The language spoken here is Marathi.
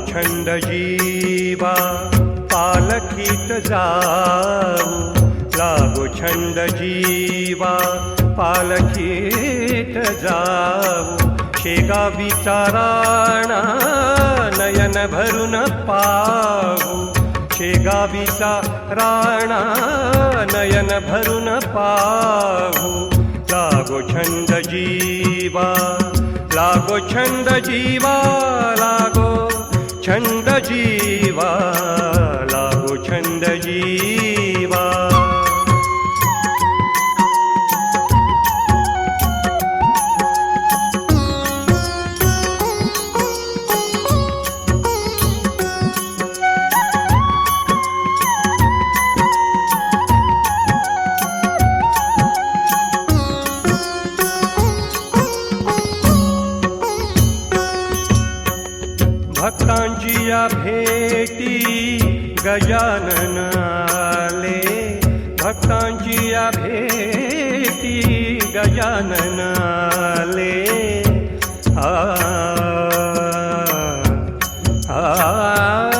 छंद जीवा पालखीत जाऊ. लागो छंद जीवा पालखीत जाऊ. शेगा राणा नयन भरून पाहू. शेगावीचा राणा नयन भरून पाहू. लागो छंद जीवा लागो छंद जीवा लागो छंद जीवा लागो छंद जीवा. भक्तांजिया भेटी गजानन आले जि भेटी गजानन आले आ गजनले आ।